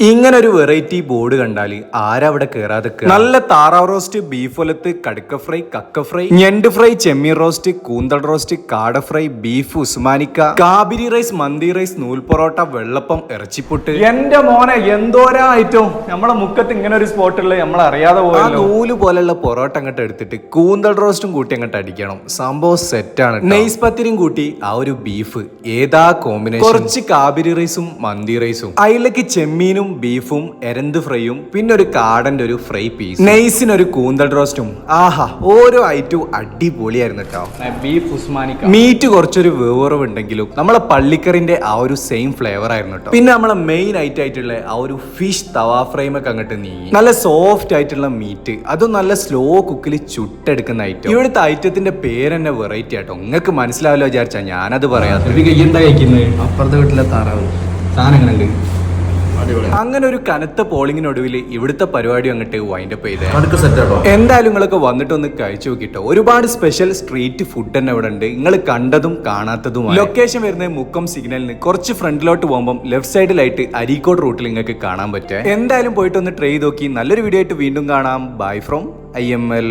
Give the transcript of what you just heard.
ഇങ്ങനെ ഒരു variety board കണ്ടാൽ ആരവിടെ കേറാതെ നല്ല താറാവ് റോസ്റ്റ് ബീഫ് ഒലത്ത് കടുക്ക ഫ്രൈ കക്ക ഫ്രൈ ഞണ്ട് ഫ്രൈ ചെമ്മീൻ റോസ്റ്റ് കൂന്തൽ റോസ്റ്റ് കാട ഫ്രൈ ബീഫ് ഉസ്മാനിക്ക കാബിരി റൈസ് മന്തി റൈസ് നൂൽ പൊറോട്ട വെള്ളപ്പം ഇറച്ചിപ്പുട്ട്. എന്റെ മോനെ എന്തോരാ ഐറ്റം നമ്മളെ മുക്കത്ത് ഇങ്ങനെ ഒരു ഉള്ളത് നമ്മൾ അറിയാതെ പോയല്ലോ. നൂൽ പോലെയുള്ള പൊറോട്ട അങ്ങോട്ട് എടുത്തിട്ട് കൂന്തൽ റോസ്റ്റും കൂട്ടി അങ്ങോട്ട് അടിക്കണം. സംഭവം സെറ്റാണ് നെയ്സ് പത്തിരിയും കൂട്ടി ആ ഒരു ബീഫ് ഏതാ കോമ്പിനേഷൻ കുറച്ച് കാബിരി റൈസും മന്തി റൈസും അതിലേക്ക് ചെമ്മീനും ബീഫും എരന്ത് ഫ്രൈയും പിന്നെ ഒരു കാടന്റെ ഒരു ഫ്രൈ പീസ്. നെയ്സിന് ഒരു കൂന്തൽ റോസ്റ്റും. ആഹാ ഓരോ ഐറ്റവും അടിപൊളിയായിരുന്നു കേട്ടോ. ബീഫ് ഉസ്മാനിക്ക. മീറ്റ് കുറച്ചൊരു വേവറവുണ്ടെങ്കിലും നമ്മളെ പള്ളിക്കറിന്റെ ആ ഒരു സെയിം ഫ്ലേവർ ആയിരുന്നു കേട്ടോ. പിന്നെ നമ്മളെ മെയിൻ ഐറ്റം ആയിട്ടുള്ള ആ ഒരു ഫിഷ് തവാ ഫ്രൈം ഒക്കെ അങ്ങോട്ട് നീങ്ങി. നല്ല സോഫ്റ്റ് ആയിട്ടുള്ള മീറ്റ്. അതും നല്ല സ്ലോ കുക്കിൽ ചുട്ടെടുക്കുന്ന ഐറ്റം ഇവിടുത്തെ ഐറ്റത്തിന്റെ പേര് തന്നെ വെറൈറ്റി ആട്ടോ. നിങ്ങൾക്ക് മനസ്സിലാവില്ല വിചാരിച്ചാ ഞാനത് പറയാം എന്താ കഴിക്കുന്നത്? അപ്പുറത്തെ വീട്ടിലെ താറാവ്. സാധനങ്ങളുണ്ട് അങ്ങനെ ഒരു കനത്ത പോളിങ്ങിനൊടുവിൽ ഇവിടുത്തെ പരിപാടി അങ്ങോട്ട് വൈൻഡപ്പ് ചെയ്തേ. അടുക്ക് സെറ്റ് ആട്ടോ. എന്തായാലും നിങ്ങളൊക്കെ വന്നിട്ടൊന്ന് കഴിച്ചു നോക്കിട്ടോ. ഒരുപാട് സ്പെഷ്യൽ സ്ട്രീറ്റ് ഫുഡ് തന്നെ ഇവിടെ ഉണ്ട്. നിങ്ങൾ കണ്ടതും കാണാത്തതും ലൊക്കേഷൻ വരുന്നത് മുക്കം സിഗ്നലിന് കുറച്ച് ഫ്രണ്ടിലോട്ട് പോകുമ്പോൾ ലെഫ്റ്റ് സൈഡിലായിട്ട് അരീക്കോട് റൂട്ടിൽ നിങ്ങൾക്ക് കാണാൻ പറ്റുക എന്തായാലും പോയിട്ട് ഒന്ന് ട്രൈ ചെയ്ത് നോക്കി. നല്ലൊരു വീഡിയോ ആയിട്ട് വീണ്ടും കാണാം. Bye from I M L